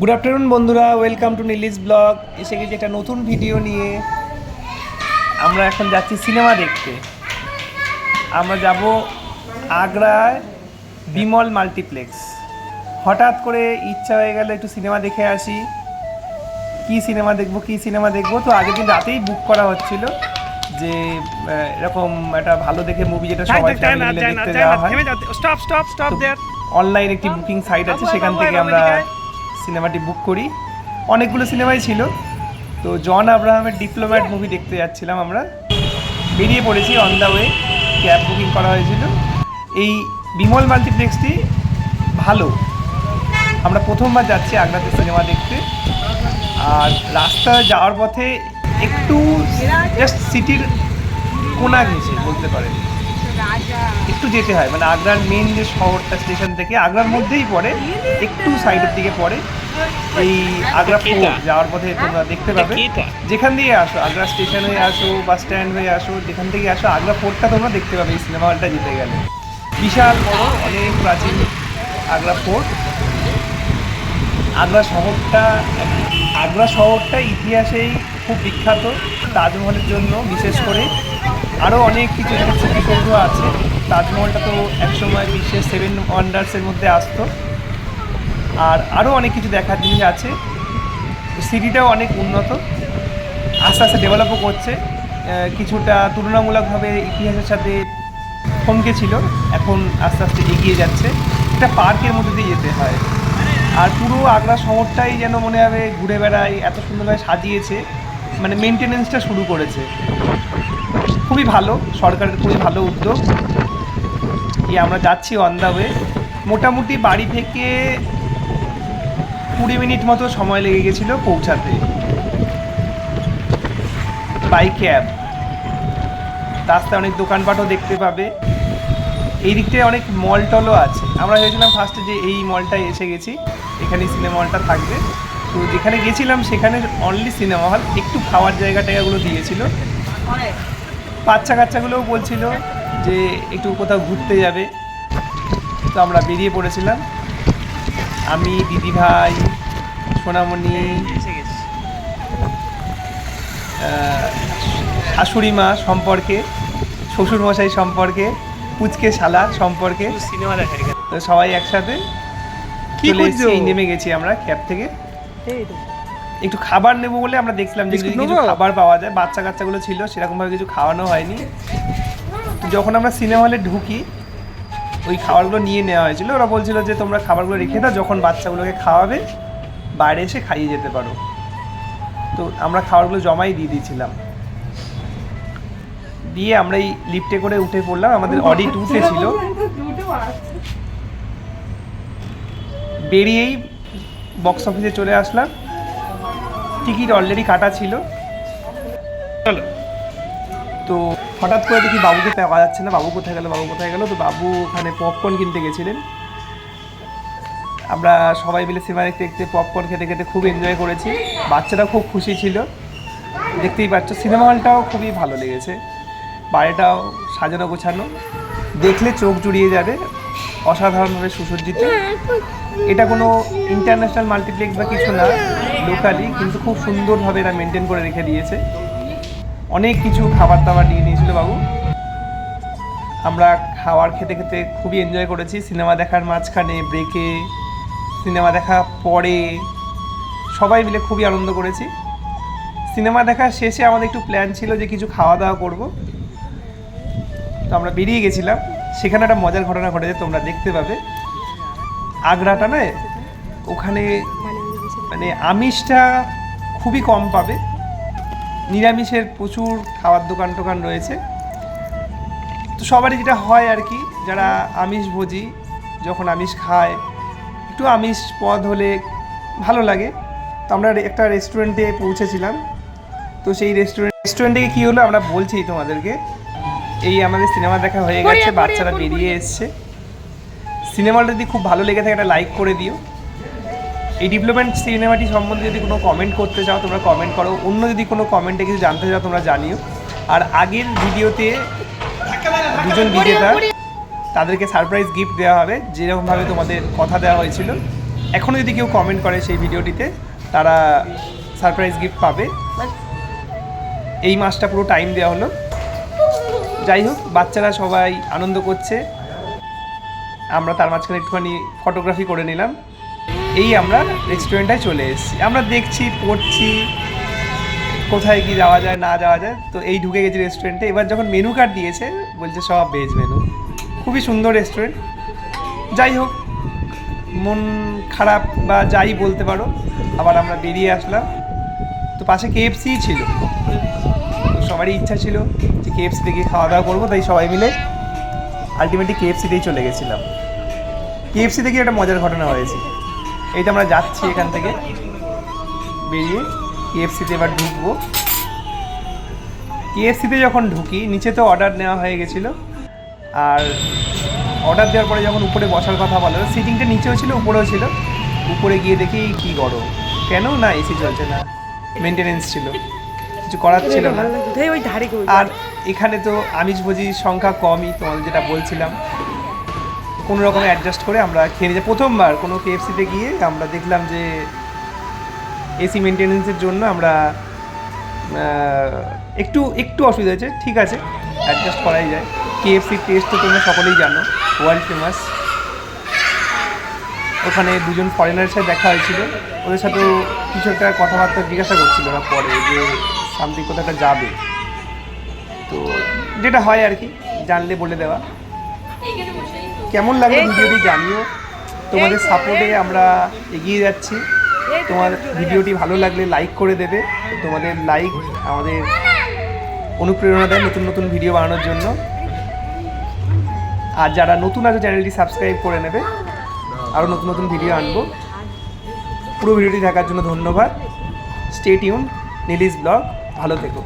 Good afternoon বন্ধুরা। Welcome to Neeli's blog এসে গেছি একটা নতুন ভিডিও নিয়ে। আমরা এখন যাচ্ছি সিনেমা দেখতে। আমরা যাব আগ্রায় বিমল মাল্টিপ্লেক্স। হঠাৎ করে ইচ্ছা হয়ে গেল একটু সিনেমা দেখে আসি। কি সিনেমা দেখব কি সিনেমা দেখব? তো আগের দিন রাতেই বুক করা হচ্ছিল যে এরকম একটা ভালো দেখে মুভি যেটা সবাই family মিলে দেখতে যাওয়া হয়। Stop stop stop there online একটি বুকিং সাইট আছে সেখান থেকে আমরা সিনেমাটি বুক করি। অনেকগুলো সিনেমাই ছিল। তো জন আব্রাহামের ডিপ্লোম্যাট মুভি দেখতে যাচ্ছিলাম আমরা। বেরিয়ে পড়েছি on the way cab booking করা হয়েছিল। এই বিমল মাল্টিপ্লেক্সটি ভালো। আমরা প্রথমবার যাচ্ছি আগ্রাতে সিনেমা দেখতে। আর রাস্তা যাওয়ার পথে একটু জাস্ট সিটির কোনা ঘেঁষে বলতে পারেন। একটু যেতে হয়। মানে আগ্রার মেন যে শহরটা স্টেশন থেকে, আগ্রার মধ্যেই পড়ে, একটু সাইডের দিকে পড়ে। এই আগ্রা ফোর্ট যাওয়ার পথে তোমরা দেখতে পাবে। যেখান দিয়ে আসো আগ্রা স্টেশন হয়ে আসো বাস স্ট্যান্ড হয়ে আসো যেখান থেকে আসো আগ্রা ফোর্টটা তোমরা দেখতে পাবে এই সিনেমা হলটা যেতে গেলে। বিশাল বড় অনেক প্রাচীন আগ্রা ফোর্ট। আগ্রা শহরটা আগ্রা শহরটা ইতিহাসেই খুব বিখ্যাত তাজমহলের জন্য বিশেষ করে। আরও অনেক কিছু স্মৃতিসৌধ আছে। তাজমহলটা তো একসময় বিশ্বের সেভেন ওয়ান্ডার্সের মধ্যে আসতো। আর আরও অনেক কিছু দেখার জিনিস আছে। সিটিটাও অনেক উন্নত। আস্তে আস্তে ডেভেলপও করছে। কিছুটা তুলনামূলকভাবে ইতিহাসের সাথে থমকে ছিল, এখন আস্তে আস্তে এগিয়ে যাচ্ছে। একটা পার্কের মধ্যে দিয়ে যেতে হয়। আর পুরো আগ্রা শহরটাই যেন মনে হবে ঘুরে বেড়ায়, এত সুন্দরভাবে সাজিয়েছে। মানে মেনটেনেন্সটা শুরু করেছে। খুবই ভালো, সরকারের খুবই ভালো উদ্যোগ। আমরা যাচ্ছি অন দ্য ওয়ে মোটামুটি বাড়ি থেকে কুড়ি মিনিট মতো সময় লেগে গেছিল পৌঁছাতে। বাই ক্যাব রাস্তায় অনেক দোকানপাটও দেখতে পাবে। এই দিকটায় অনেক মল টলও আছে। আমরা ভেবেছিলাম ফার্স্টে যে এই মলটায় এসে গেছি। এখানে সিনেমা হলটা থাকবে। তো যেখানে গেছিলাম সেখানে অনলি সিনেমা হল একটু খাওয়ার জায়গা টায়গাগুলো দিয়েছিল। বাচ্চা কাচ্চাগুলোও বলছিল যে একটু কোথাও ঘুরতে যাবে। তো আমরা বেরিয়ে পড়েছিলাম। আমি দিদি ভাই সোনামণি শাশুড়ি মা সম্পর্কে শ্বশুর মশাই সম্পর্কে পুচকে শালা সম্পর্কে সিনেমা দেখা সবাই একসাথে কি চলে এসেছি, নেমে গেছি আমরা ক্যাব থেকে। একটু খাবার নেব বলে আমরা দেখছিলাম যে কিছু খাবার পাওয়া যায় বাচ্চা কাচ্চাগুলো ছিল সেরকমভাবে কিছু খাওয়ানো হয়নি। যখন আমরা সিনেমা হলে ঢুকি ওই খাবারগুলো নিয়ে নেওয়া হয়েছিল। ওরা বলছিল যে তোমরা খাবারগুলো রেখে দাও যখন বাচ্চাগুলোকে খাওয়াবে বাইরে এসে খাইয়ে যেতে পারো। তো আমরা খাবারগুলো জমাই দিয়ে দিয়েছিলাম। দিয়ে আমরা এই লিফটে করে উঠে পড়লাম। আমাদের অডি টুতে ছিল। বেরিয়েই বক্স অফিসে চলে আসলাম। টিকিট অলরেডি কাটা ছিল। চলো। তো হঠাৎ করে দেখি বাবুকে পাওয়া যাচ্ছে না, বাবু কোথায় গেল, বাবু কোথায় গেল, তো বাবু ওখানে পপকর্ন কিনতে গেছিলেন। আমরা সবাই মিলে সিনেমা দেখতে দেখতে পপকর্ন খেতে খেতে খুব এনজয় করেছি। বাচ্চারা খুব খুশি ছিল। দেখতেই পাচ্ছ সিনেমা হলটাও খুবই ভালো লেগেছে। বাড়িটাও সাজানো গোছানো। দেখলে চোখ জুড়িয়ে যাবে, অসাধারণভাবে সুসজ্জিত। এটা কোনো ইন্টারন্যাশনাল মাল্টিপ্লেক্স বা কিছু না লোকালি কিন্তু খুব সুন্দরভাবে এরা মেনটেন করে রেখে দিয়েছে। অনেক কিছু খাবার দাবার নিয়ে নিয়েছিল বাবু। আমরা খাওয়ার খেতে খেতে খুবই এনজয় করেছি। সিনেমা দেখার মাঝখানে ব্রেকে সিনেমা দেখা পরে সবাই মিলে খুবই আনন্দ করেছি। সিনেমা দেখা শেষে আমাদের একটু প্ল্যান ছিল যে কিছু খাওয়া দাওয়া করব। তো আমরা বেরিয়ে গেছিলাম। সেখানে একটা মজার ঘটনা ঘটেছে, তোমরা দেখতে পাবে। আগ্রাটা না ওখানে মানে আমিষটা খুবই কম পাবে। নিরামিষের প্রচুর খাওয়ার দোকান টোকান রয়েছে। তো সবারই যেটা হয় আর কি যারা আমিষ ভোজি যখন আমিষ খায় একটু আমিষ পদ হলে ভালো লাগে। তো আমরা একটা রেস্টুরেন্টে পৌঁছেছিলাম। তো সেই রেস্টুরেন্ট রেস্টুরেন্টে কী হলো আমরা বলছি তোমাদেরকে। এই আমাদের সিনেমা দেখা হয়ে গেছে বাচ্চারা বেরিয়ে এসছে। সিনেমাটা যদি খুব ভালো লেগে থাকে একটা লাইক করে দিও। এই ডিপ্লোমেন্ট সিনেমাটি সম্বন্ধে যদি কোনো কমেন্ট করতে চাও তোমরা কমেন্ট করো। অন্য যদি কোনো কমেন্টে কিছু জানতে চাও তোমরা জানিও। আর আগের ভিডিওতে দুজন বিজেতা তাদেরকে সারপ্রাইজ গিফট দেওয়া হবে। যেরকমভাবে তোমাদের কথা দেওয়া হয়েছিল। এখনও যদি কেউ কমেন্ট করে সেই ভিডিওটিতে তারা সারপ্রাইজ গিফট পাবে। এই মাসটা পুরো টাইম দেওয়া হলো। যাই হোক বাচ্চারা সবাই আনন্দ করছে। আমরা তার মাঝখানে একটুখানি ফটোগ্রাফি করে নিলাম। এই আমরা রেস্টুরেন্টটায় চলে এসেছি। আমরা দেখছি, পড়ছি, কোথায় কি যাওয়া যায়, না যাওয়া যায়। তো এই ঢুকে গেছি রেস্টুরেন্টে এবার যখন মেনু কার্ড দিয়েছে, বলছে সব ভেজ মেনু খুবই সুন্দর রেস্টুরেন্ট যাই হোক, মন খারাপ বা যাই বলতে পারো, আবার আমরা বেরিয়ে আসলাম। তো পাশে কেএফসি ছিল। সবারই ইচ্ছা ছিল যে কেএফসিতে গিয়ে খাওয়া দাওয়া করব, তাই সবাই মিলে আলটিমেটলি কেএফসিতেই চলে গেছিলাম। কেএফসি থেকে একটা মজার ঘটনা হয়েছে। এই তো আমরা যাচ্ছি এখান থেকে বেরিয়ে কেএফসিতে এবার ঢুকবো। কেএফসিতে যখন ঢুকি নিচে তো অর্ডার নেওয়া হয়ে গেছিল। আর অর্ডার দেওয়ার পরে যখন উপরে বসার কথা বলা সিটিংটা নিচেও ছিল উপরেও ছিল। উপরে গিয়ে দেখি কি গরম। কেন না এসি চলছে না। মেনটেনেন্স ছিল। কিছু করার ছিল না। ওই আর এখানে তো আমিষভোজির সংখ্যা কমই তোমাদের যেটা বলছিলাম। কোনো রকমে অ্যাডজাস্ট করে আমরা খেয়ে নিয়ে প্রথমবার কোনো কেএফসিতে গিয়ে আমরা দেখলাম যে এসি মেনটেনেন্সের জন্য আমরা একটু একটু অসুবিধা হয়েছে। ঠিক আছে অ্যাডজাস্ট করাই যায়। কেএফসির টেস্ট তো তোমরা সকলেই জানো ওয়ার্ল্ড ফেমাস ওখানে দুজন ফরেনারের সাথে দেখা হয়েছিল। ওদের সাথেও কিছু একটা কথাবার্তা জিজ্ঞাসা করছিল ওরা পরে যে সামথিং কোথাও একটা যাবে। তো যেটা হয় আর কি, জানলে বলে দেওয়া। কেমন লাগল ভিডিওটি জানিও। তোমাদের সাপোর্টে আমরা এগিয়ে যাচ্ছি। তোমার ভিডিওটি ভালো লাগলে লাইক করে দেবে। তোমাদের লাইক আমাদের অনুপ্রেরণা দেয় নতুন নতুন ভিডিও বানানোর জন্য। আর যারা নতুন আছে চ্যানেলটি সাবস্ক্রাইব করে নেবে। আরও নতুন নতুন ভিডিও আনব। পুরো ভিডিওটি দেখার জন্য ধন্যবাদ। স্টে টিউন নীলিশ ব্লগ ভালো থেকো।